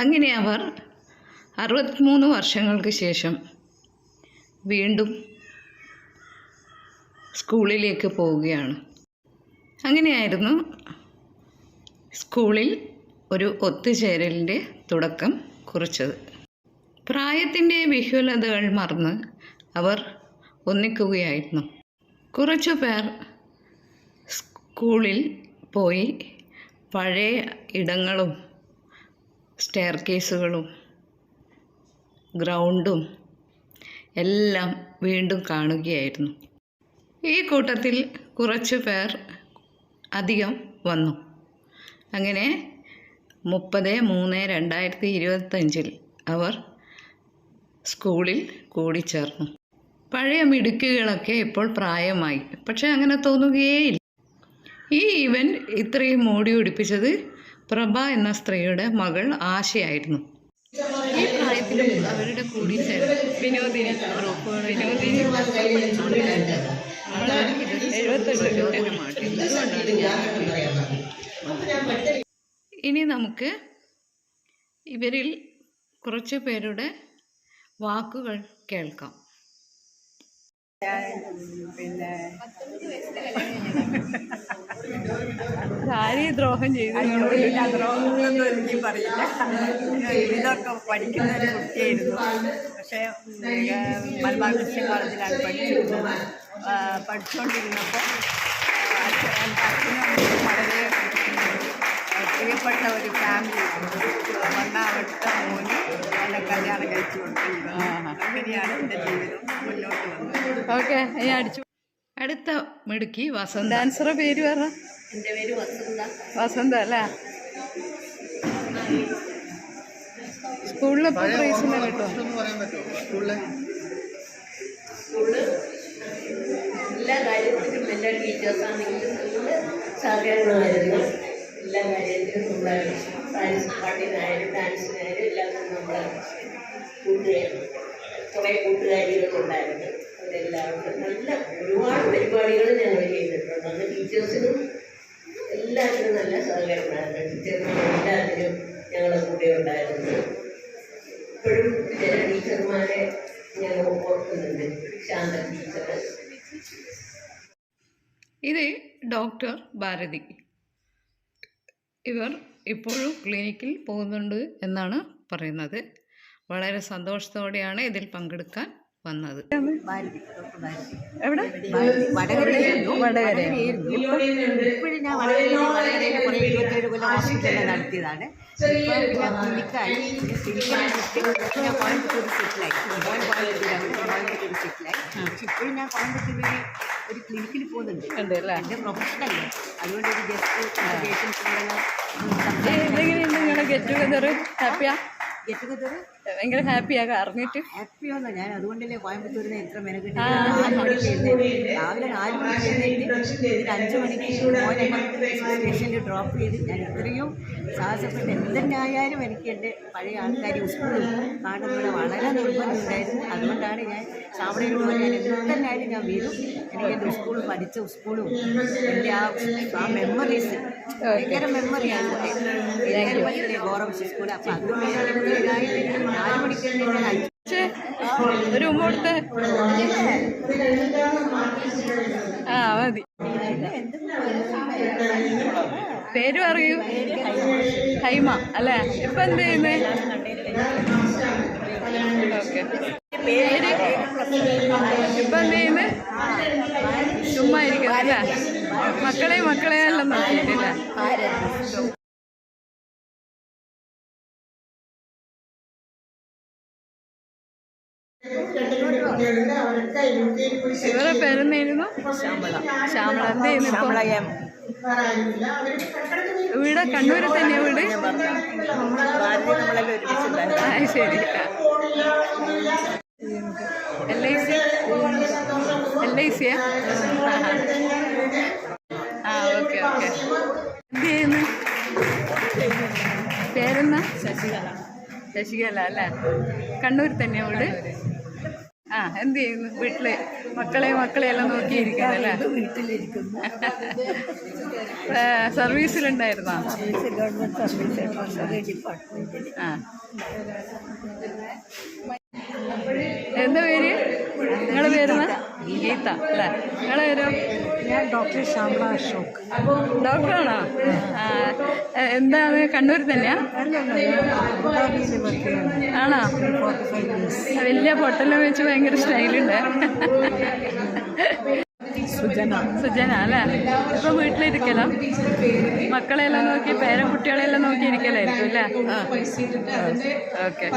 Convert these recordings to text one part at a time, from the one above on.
അങ്ങനെ അവർ അറുപത്തിമൂന്ന് വർഷങ്ങൾക്ക് ശേഷം വീണ്ടും സ്കൂളിലേക്ക് പോവുകയാണ്. അങ്ങനെയായിരുന്നു സ്കൂളിൽ ഒരു ഒത്തുചേരലിന്റെ തുടക്കം കുറിച്ചത്. പ്രായത്തിന്റെ വിഹ്വലതകൾ മറന്ന് അവർ ഒന്നിക്കുകയായിരുന്നു. കുറച്ചു പേർ സ്കൂളിൽ പോയി പഴയ ഇടങ്ങളും സ്റ്റെയർ കേസുകളും ഗ്രൗണ്ടും എല്ലാം വീണ്ടും കാണുകയായിരുന്നു. ഈ കൂട്ടത്തിൽ കുറച്ച് പേർ അധികം വന്നു. അങ്ങനെ മുപ്പത് മൂന്ന് രണ്ടായിരത്തി ഇരുപത്തഞ്ചിൽ അവർ സ്കൂളിൽ കൂടിച്ചേർന്നു. പഴയ മിടുക്കുകളൊക്കെ ഇപ്പോൾ പ്രായമായി. പക്ഷെ അങ്ങനെ തോന്നുകയേയില്ല. ഈ ഇവന്റ് ഇത്രയും മോടി ഒടിപ്പിച്ചത് പ്രഭ എന്ന സ്ത്രീയുടെ മകൾ ആശയായിരുന്നു. ഈ പ്രായത്തിലും അവരുടെ കൂടി വിനോദിനി വിനോദിനി ഇനി നമുക്ക് ഇവരിൽ കുറച്ച് പേരുടെ വാക്കുകൾ കേൾക്കാം. പിന്നെ ദ്രോഹം ചെയ്തു അതുകൊണ്ടില്ല ദ്രോഹങ്ങളൊന്നും എനിക്ക് പറയില്ല ഇതൊക്കെ പഠിക്കുന്ന ഒരു കുട്ടിയായിരുന്നു പക്ഷേ മലബാർ ക്രിസ്ത്യൻ കോളേജിലാണ് പഠിച്ചിരുന്നത് ആ, പഠിച്ചുകൊണ്ടിരുന്നപ്പോൾ അച്ഛൻ എൻ്റെ അച്ഛനും അമ്മയും വളരെ പ്രിയപ്പെട്ട ഒരു ഫാമിലി ഒന്നാമത്തെ മോന് എന്നെ കല്യാണം കഴിച്ചു കൊടുത്തിരുന്നത് അങ്ങനെയാണ് എന്റെ ജീവിതം മുന്നോട്ട് വന്നത്. ഓക്കെ അടിച്ചു. അടുത്ത മിടുക്കി വസന്ത. ഡാൻസറുടെ പേര് പറ. എന്റെ പേര് വസന്ത. വസന്ത അല്ലേ? സ്കൂളിലെ പ്രൈസിന് കേട്ടോ? സ്കൂൾ എല്ലാ കാര്യത്തിലും എല്ലാ ടീച്ചേഴ്സാണെങ്കിലും നല്ല സഹകരണമായിരുന്നു എല്ലാ കാര്യത്തിലും നമ്മൾ സയൻസ് പാട്ടിനായാലും ഡാൻസിനായാലും എല്ലാത്തിനും നമ്മൾ കൂട്ടുകയാണ് കുറേ കൂട്ടുകാരികളുണ്ടായിരുന്നു അവരെല്ലാവർക്കും നല്ല ഒരുപാട് പരിപാടികൾ ഞങ്ങൾ ചെയ്തിട്ടുണ്ട്. അന്ന് ടീച്ചേഴ്സിനും എല്ലാത്തിനും നല്ല സഹകരണമായിരുന്നു ടീച്ചേഴ്സിനും എല്ലാത്തിനും ഞങ്ങളുടെ കൂടെ ഉണ്ടായിരുന്നു. ഇപ്പോഴും ചില ടീച്ചർമാരെ ഞങ്ങൾ ഓർക്കുന്നുണ്ട്. ശാന്ത ടീച്ചർ ഇത് ഡോക്ടർ ഭാരതി. ഇവർ ഇപ്പോഴും ക്ലിനിക്കിൽ പോകുന്നുണ്ട് എന്നാണ് പറയുന്നത്. വളരെ സന്തോഷത്തോടെയാണ് ഇതിൽ പങ്കെടുക്കാൻ വന്നത്. എവിടെ? ഇപ്പോഴും ഞാൻ വളരെ നടത്തിയതാണ്. ഇപ്പോൾ ഞാൻ ക്ലിനിക്കായി ക്ലിനിക്കിൽ ഞാൻ കോയമ്പത്തൂർ സെറ്റിലായി മോൻ കോയമ്പത്തൂരാണ് കോയമ്പത്തൂർ സെറ്റിലായി പക്ഷെ ഇപ്പോഴും ഞാൻ കോയമ്പത്തൂർ ഒരു ക്ലിനിക്കിൽ പോകുന്നുണ്ട്. എന്റെ പ്രൊഫഷണല്ലേ അതുകൊണ്ട് ഒരു ഗസ്റ്റ് പേഷ്യൻസ് ഗെറ്റ് ടുഗദർ ഹാപ്പിയാ ഗെറ്റ് ടുഗദർ ഭയങ്കര ഹാപ്പിയാ അറിഞ്ഞിട്ട്. ഹാപ്പിയാണോ ഞാൻ അതുകൊണ്ടല്ലേ കോയമ്പത്തൂരിന് എത്ര മെനക്കെട്ട് നാല് മണിക്ക് എഴുന്നേറ്റ് രാവിലെ നാല് മണിക്ക് എഴുന്നേറ്റ് ഒരു അഞ്ച് മണിക്ക് മോനെ സ്റ്റേഷനിൽ ഡ്രോപ്പ് ചെയ്ത് ഞാൻ ഇത്രയും സാഹസപ്പെട്ട് എന്തെന്നായാലും എനിക്ക് എന്റെ പഴയ ആൾക്കാർ സ്കൂളിൽ കാണുന്നത് വളരെ നിർബന്ധമുണ്ടായിരുന്നു. അതുകൊണ്ടാണ് ഞാൻ പോയി ഞാൻ എന്തെന്നായാലും ഞാൻ വീടും എനിക്ക് എന്റെ സ്കൂൾ പഠിച്ച സ്കൂളും എന്റെ ആ ആ മെമ്മറീസ് ഭയങ്കര മെമ്മറിയാണ് ഗോറം സ്കൂൾ. അപ്പം അതുകൊണ്ട് നാല് മണിക്ക് ഛേ, ഒരു ഉമ്മ കൊടുത്തേ ആ മതി. പേര് പറയൂ. ഹൈമ അല്ലേ? ഇപ്പൊ എന്ത് ചെയ്യുന്നേ? ഓക്കെ. പേര്? ഇപ്പൊ എന്ത് ചെയ്യുന്നേ? ചുമ്മാ ഇരിക്കുന്നു അല്ലേ? മക്കളെ മക്കളെ എല്ലാം ഇവരെ പേരെന്നായിരുന്നു ശ്യാമള. എന്ത് ചെയ്യുന്നു ഇപ്പൊ? ശ്യാമളയം വീട് കണ്ണൂര് തന്നെയാ വീട്? ശരി. L I C? L I സിയാ ആ? Okay okay. എന്ത് പേരെന്നാ ശശികല. ശശികല അല്ലേ? കണ്ണൂർ തന്നെയാണ് വീട്? ആ എന്ത് ചെയ്യുന്നു വീട്ടിൽ മക്കളെ മക്കളെ എല്ലാം നോക്കിയിരിക്കുന്നു അല്ലേ? വീട്ടിലിരിക്കുന്നു. സർവീസിലുണ്ടായിരുന്നോ? ഗവൺമെന്റ് സർവീസ് ഡിപ്പാർട്ട്മെന്റിൽ ആ. എന്താ പേര്? നിങ്ങളുടെ പേരുന്ന ഗീത അല്ലേ? നിങ്ങളെ പേരോ? ഞാൻ ഡോക്ടർ ശ്യാമള അശോക്. ഡോക്ടറാണോ? എന്താണ് കണ്ണൂർ തന്നെയാ? അബുദാബിയിൽ ആണോ? വലിയ പൊട്ടെല്ലാം വെച്ച് ഭയങ്കര സ്റ്റൈലുണ്ട്. സുജന. സുജന അല്ലേ? ഇപ്പൊ വീട്ടിലിരിക്കലോ? മക്കളെല്ലാം നോക്കി പേരക്കുട്ടികളെല്ലാം നോക്കി ഇരിക്കലായിരിക്കും അല്ലേ? ഓക്കെ.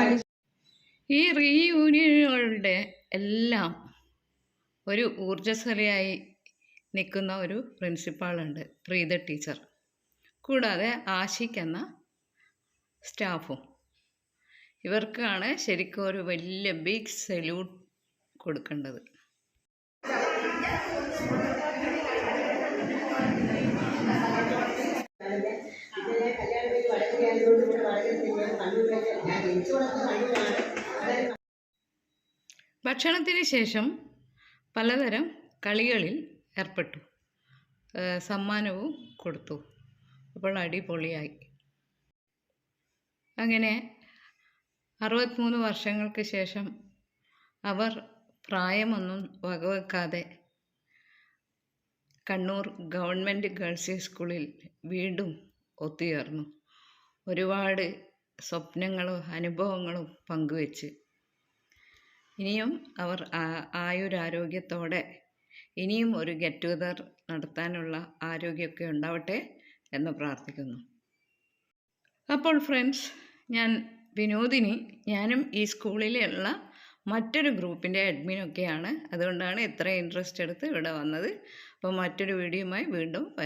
ഈ റീയൂണിയനുകളുടെ എല്ലാം ഒരു ഊർജസ്വലയായി നിൽക്കുന്ന ഒരു പ്രിൻസിപ്പാളുണ്ട് പ്രീത ടീച്ചർ. കൂടാതെ ആഷിഖ് എന്ന സ്റ്റാഫും. ഇവർക്കാണ് ശരിക്കും ഒരു വലിയ ബിഗ് സല്യൂട്ട് കൊടുക്കേണ്ടത്. ഭക്ഷണത്തിന് ശേഷം പലതരം കളികളിൽ ഏർപ്പെട്ടു. സമ്മാനവും കൊടുത്തു. അപ്പോൾ അടിപൊളിയായി. അങ്ങനെ അറുപത്തിമൂന്ന് വർഷങ്ങൾക്ക് ശേഷം അവർ പ്രായമൊന്നും വകവെക്കാതെ കണ്ണൂർ ഗവൺമെന്റ് ഗേൾസ് സ്കൂളിൽ വീണ്ടും ഒത്തുചേർന്നു. ഒരുപാട് സ്വപ്നങ്ങളും അനുഭവങ്ങളും പങ്കുവെച്ച് ഇനിയും അവർ ആയുരാരോഗ്യത്തോടെ ഇനിയും ഒരു ഗെറ്റ് ടുഗദർ നടത്താനുള്ള ആരോഗ്യമൊക്കെ ഉണ്ടാവട്ടെ എന്ന് പ്രാർത്ഥിക്കുന്നു. അപ്പോൾ ഫ്രണ്ട്സ് ഞാൻ വിനോദിനി ഞാനും ഈ സ്കൂളിലുള്ള മറ്റൊരു ഗ്രൂപ്പിന്റെ അഡ്മിനൊക്കെയാണ് അതുകൊണ്ടാണ് ഇത്ര ഇൻട്രസ്റ്റ് എടുത്ത് ഇവിടെ വന്നത്. അപ്പോൾ മറ്റൊരു വീഡിയോയുമായി വീണ്ടും വരാം.